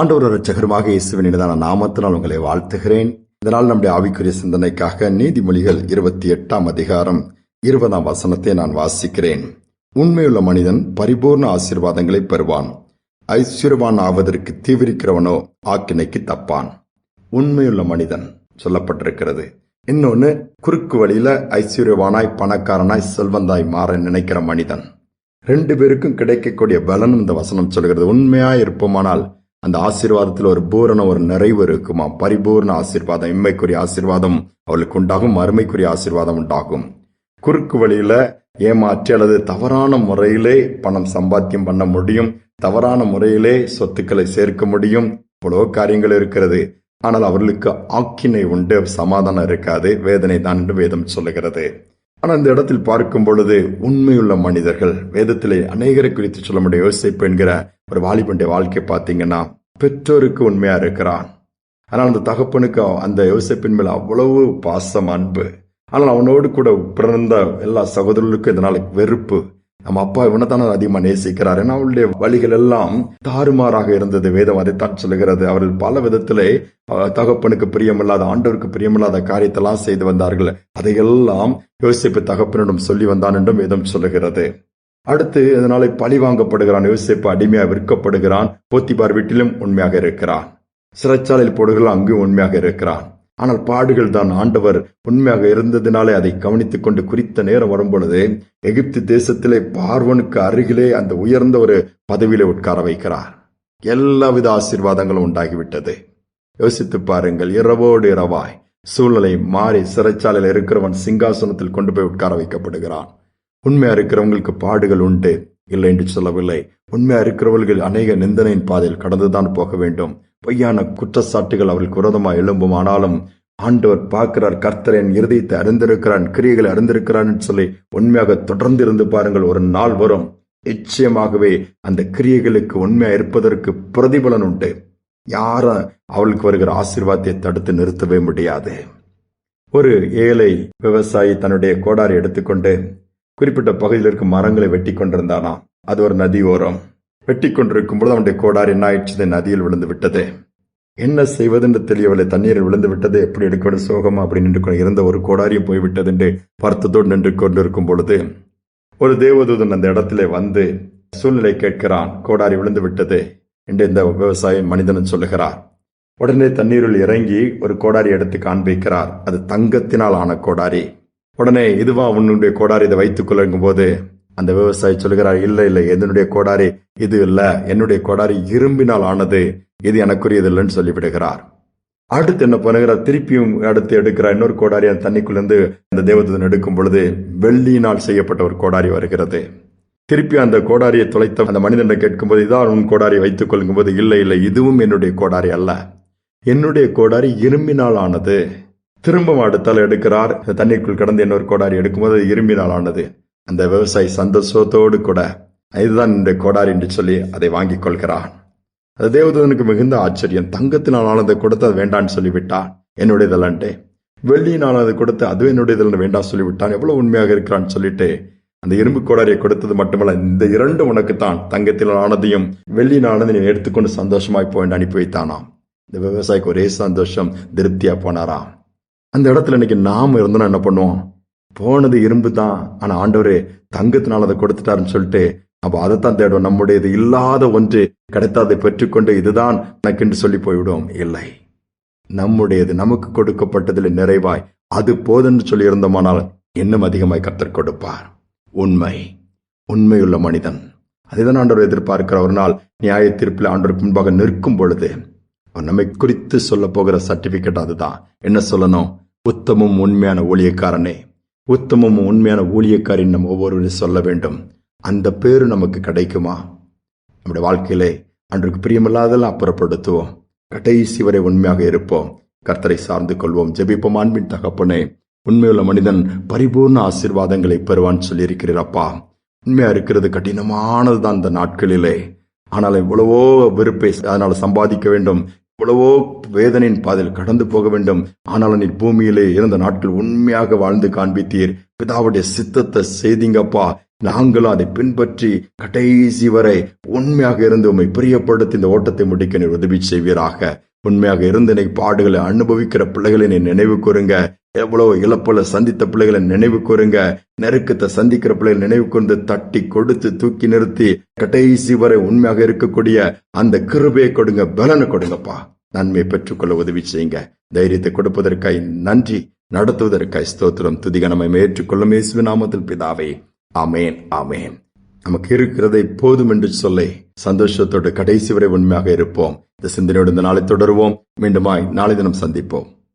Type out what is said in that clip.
ஆண்டவர் இரட்சகருமாக இயேசுவின் இனிதான நாமத்தினால் உங்களை வாழ்த்துகிறேன். இதனால் நம்முடைய ஆவிக்குரிய சிந்தனைக்காக நீதிமொழிகள் இருபத்தி எட்டாம் அதிகாரம் இருபதாம் வசனத்தை நான் வாசிக்கிறேன். உண்மையுள்ள மனிதன் பரிபூர்ண ஆசீர்வாதங்களை பெறுவான். ஐஸ்வர்வான் ஆவதற்கு தீவிரிக்கிறவனோ ஆக்கினைக்கு தப்பான். உண்மையுள்ள மனிதன் சொல்லப்பட்டிருக்கிறது. இன்னொன்னு குறுக்கு வழியில ஐஸ்வர்யவானாய் பணக்காரனாய் செல்வந்தாய் மாற நினைக்கிற மனிதன். ரெண்டு பேருக்கும் கிடைக்கக்கூடிய பலன் இந்த வசனம் சொல்கிறது. உண்மையா இருப்போமானால் அந்த ஆசீர்வாதத்தில் ஒரு பூரண ஒரு நிறைவு இருக்குமா? பரிபூர்ண ஆசீர்வாதம் இம்மைக்குரிய ஆசீர்வாதம் அவளுக்கு உண்டாகும் அருமைக்குரிய ஆசீர்வாதம் உண்டாகும். குறுக்கு வழியில ஏமாற்றி அல்லது தவறான முறையிலே பணம் சம்பாத்தியம் பண்ண முடியும் தவறான முறையிலே சொத்துக்களை சேர்க்க முடியும் இவ்வளவு காரியங்கள் இருக்கிறது. ஆனால் அவர்களுக்கு ஆக்கினை உண்டு சமாதானம் இருக்காது வேதனை தான் என்று வேதம் சொல்லுகிறது. ஆனால் இந்த இடத்தில் பார்க்கும் பொழுது உண்மையுள்ள மனிதர்கள் வேதத்திலே அநேகரை குறித்து சொல்ல முடியும். யோசிப்பு என்கிற ஒரு வாலிபனுடைய வாழ்க்கை பார்த்தீங்கன்னா பெற்றோருக்கு உண்மையா இருக்கிறான். ஆனால் அந்த தகப்பனுக்கு அந்த யோசிப்பின் மேல் அவ்வளவு பாசம் அன்பு. ஆனால் அவனோடு கூட பிறந்த எல்லா சகோதரர்களுக்கும் இதனால் வெறுப்பு. நம்ம அப்பா இவனைத்தானே அதிகமாக நேசிக்கிறார். ஏன்னா அவளுடைய வழிகள் எல்லாம் தாறுமாறாக இருந்தது. வேதம் அதைத்தான் சொல்லுகிறது. அவர்கள் பல விதத்திலே தகப்பனுக்கு பிரியமில்லாத ஆண்டவருக்கு பிரியமில்லாத காரியத்தெல்லாம் செய்து வந்தார்கள். அதையெல்லாம் யோசிப்பு தகப்பனிடம் சொல்லி வந்தான் என்றும் வேதம் சொல்லுகிறது. அடுத்து இதனால பழி வாங்கப்படுகிறான். யோசிப்பு அடிமையாக விற்கப்படுகிறான். போத்திபார் வீட்டிலும் உண்மையாக இருக்கிறான். சிறைச்சாலையில் போடுகிறான் அங்கும் உண்மையாக இருக்கிறான். ஆனால் பாடுகள் தான் ஆண்டவர் உண்மையாக இருந்ததினாலே அதை கவனித்துக் கொண்டு குறித்த நேரம் வரும்பொழுது எகிப்து தேசத்திலே பார்வனுக்கு அருகிலே அந்த உயர்ந்த ஒரு பதவியிலே உட்கார வைக்கிறார். எல்லாவித ஆசீர்வாதங்களும் உண்டாகிவிட்டது. யோசித்து பாருங்கள் இரவோடு இரவாய் சூழ்நிலை மாறி சிறைச்சாலையில் இருக்கிறவன் சிங்காசனத்தில் கொண்டு போய் உட்கார வைக்கப்படுகிறான். உண்மையா இருக்கிறவங்களுக்கு பாடுகள் உண்டு. இல்லை என்று சொல்லவில்லை. உண்மையா இருக்கிறவர்கள் அநேக நிந்தனையின் பாதையில் கடந்துதான் போக வேண்டும். பொய்யான குற்றச்சாட்டுகள் அவர்களுக்கு விரோதமாக எழும்பும். ஆனாலும் ஆண்டவர் பார்க்கிறார் கர்த்தர் என் இருதயத்தை அறிந்திருக்கிறான் கிரியைகளை அறிந்திருக்கிறான் சொல்லி உண்மையாக தொடர்ந்து இருந்து பாருங்கள். ஒரு நாள் வரும். நிச்சயமாகவே அந்த கிரியைகளுக்கு உண்மையா இருப்பதற்கு பிரதிபலன் உண்டு. யாரும் அவளுக்கு வருகிற ஆசீர்வாதத்தை தடுத்து நிறுத்தவே முடியாது. ஒரு ஏழை விவசாயி தன்னுடைய கோடாரி எடுத்துக்கொண்டு குறிப்பிட்ட பகுதியில் இருக்கும் மரங்களை வெட்டி கொண்டிருந்தானா? அது ஒரு நதி ஓரம். வெட்டி கொண்டிருக்கும் பொழுது அவனுடைய கோடாரி என்ன ஆயிடுச்சு நதியில் விழுந்து விட்டது. என்ன செய்வதென்று தெரியவில்லை. தண்ணீரில் விழுந்து விட்டது. எப்படி எடுக்கணும் சோகமா அப்படி நின்று கொண்டு இருந்த ஒரு கோடாரியும் போய்விட்டது என்று வருத்தத்தோடு நின்று கொண்டிருக்கும் பொழுது ஒரு தேவதூதன் அந்த இடத்திலே வந்து சூழ்நிலை கேட்கிறான். கோடாரி விழுந்து விட்டது என்று இந்த விவசாய மனிதன் சொல்லுகிறார். உடனே தண்ணீரில் இறங்கி ஒரு கோடாரி எடுத்து காண்பிக்கிறார். அது தங்கத்தினால் ஆன கோடாரி. உடனே இதுவா உன்னுடைய கோடாரி இதை வைத்துக் கொள்ளும் போது அந்த விவசாயி சொல்கிறார் இல்லை இல்லை என்னுடைய கோடாரி இது இல்ல என்னுடைய கோடாரி இரும்பினால் ஆனது இது எனக்குரியது இல்லைன்னு சொல்லிவிடுகிறார். அடுத்து என்ன பண்ணுகிறார் திருப்பியும் அடுத்து எடுக்கிறார் இன்னொரு கோடாரி அந்த தண்ணிக்குள்ளேருந்து அந்த தேவதூதன் எடுக்கும் பொழுது வெள்ளியினால் செய்யப்பட்ட ஒரு கோடாரி வருகிறது. திருப்பி அந்த கோடாரியை தொலைத்த அந்த மனிதனை கேட்கும்போது இதான் உன் கோடாரி வைத்துக் கொள்ளும் போது இல்லை இல்லை இதுவும் என்னுடைய கோடாரி அல்ல என்னுடைய கோடாரி இரும்பினால் ஆனது திரும்பவும் அடுத்தால் எடுக்கிறார். அந்த தண்ணீருக்குள் கடந்து இன்னொரு கோடாரி எடுக்கும்போது அது இரும்பினால் ஆனது அந்த விவசாயி சந்தோஷத்தோடு கூட இதுதான் இந்த கோடாரி என்று சொல்லி அதை வாங்கிக் கொள்கிறான். அது தேவதூதனுக்கு மிகுந்த ஆச்சரியம். தங்கத்தினால் ஆனதை கொடுத்து அது வேண்டான்னு சொல்லிவிட்டான். என்னுடையதல்லன்ட்டு வெள்ளியினால் அதை கொடுத்து அதுவும் என்னுடையதில் வேண்டாம் சொல்லிவிட்டான். எவ்வளவு உண்மையாக இருக்கிறான்னு சொல்லிட்டு அந்த இரும்பு கோடாரியை கொடுத்தது மட்டுமல்ல இந்த இரண்டு உனக்குத்தான். தங்கத்தில் ஆனதையும் வெள்ளியினானதை நீ எடுத்துக்கொண்டு சந்தோஷமாய் போய் அனுப்பி வைத்தானாம். இந்த விவசாயிக்கு ஒரே சந்தோஷம் திருப்தியா போனாராம். அந்த இடத்துல இன்னைக்கு நாம் இருந்தோம்னா என்ன பண்ணுவோம்? போனது இரும்பு தான் ஆனா ஆண்டவரே தங்கத்தினால் அதை கொடுத்துட்டாருன்னு சொல்லிட்டு அப்போ அதைத்தான் தேடும் நம்முடையது இல்லாத ஒன்று கிடைத்தாதை பெற்றுக்கொண்டு இதுதான் எனக்கென்று சொல்லி போய்விடும் இல்லை. நம்முடையது நமக்கு கொடுக்கப்பட்டதில் நிறைவாய் அது போதென்று சொல்லி இருந்தோமானால் இன்னும் அதிகமாய் கத்தர் கொடுப்பார். உண்மை. உண்மையுள்ள மனிதன். அதுதான் ஆண்டவர் எதிர்பார்க்கிற ஒரு நாள் நியாய தீர்ப்பில் ஆண்டவருக்கு முன்பாக நிற்கும் பொழுது நம்மை குறித்து சொல்ல போகிற சர்டிபிகேட் அதுதான். என்ன சொல்லணும்? உத்தமும் உண்மையான ஊழியக்காரனே. உத்தமும் உண்மையான ஊழியக்காரின் நம்ம ஒவ்வொருவரும் சொல்ல வேண்டும். அந்த பேரு நமக்கு கிடைக்குமா? நம்முடைய வாழ்க்கையிலே அன்றைக்கு பிரியமில்லாதெல்லாம் அப்புறப்படுத்துவோம். கடைசி வரை உண்மையாக இருப்போம். கர்த்தரை சார்ந்து கொள்வோம். ஜெபிப்போம். அன்பின் தகப்பனே உண்மையுள்ள மனிதன் பரிபூர்ண ஆசீர்வாதங்களை பெறுவான்னு சொல்லியிருக்கிறீரப்பா உண்மையா இருக்கிறது கடினமானது தான் இந்த நாட்களிலே. ஆனால் எவ்வளவோ வெறுப்பை அதனால் சம்பாதிக்க வேண்டும். எவ்வளவோ வேதனையின் பாதையில் கடந்து போக வேண்டும். ஆனாலும் நீர் பூமியிலே இருந்த நாட்கள் உண்மையாக வாழ்ந்து காண்பித்தீர். பிதாவுடைய சித்தத்தை செய்தீங்கப்பா. நாங்களும் அதை பின்பற்றி கடைசி வரை உண்மையாக இருந்து உண்மை பிரியப்படுத்தி இந்த ஓட்டத்தை முடிக்க நீர் உதவி செய்வீராக. உண்மையாக இருந்து இன்னைக்கு பாடுகளை அனுபவிக்கிற பிள்ளைகளை நீ நினைவு கூறுங்க எவ்வளவு இழப்புல சந்தித்த பிள்ளைகளை நினைவு கூறுங்க நெருக்கத்தை சந்திக்கிற பிள்ளைகளை நினைவு கூர்ந்து தட்டி கொடுத்து தூக்கி நிறுத்தி கடைசி வரை உண்மையாக இருக்கக்கூடிய அந்த கிருபையை கொடுங்க பலனை கொடுங்கப்பா. நன்மை பெற்றுக்கொள்ள உதவி செய்யுங்க. தைரியத்தை கொடுப்பதற்காய் நன்றி. நடத்துவதற்காய் ஸ்தோத்திரம். துதிகனமை ஏற்றுக்கொள்ளும் இயேசு நாமத்தில் பிதாவே. அமேன் அமேன் நமக்கு இருக்கிறதை போதும் என்று சொல்லி. சந்தோஷத்தோடு கடைசி வரை உண்மையாக இருப்போம். இந்த சிந்தனையோடு இந்த நாளை தொடருவோம். மீண்டுமாய் நாளை தினம் சந்திப்போம்.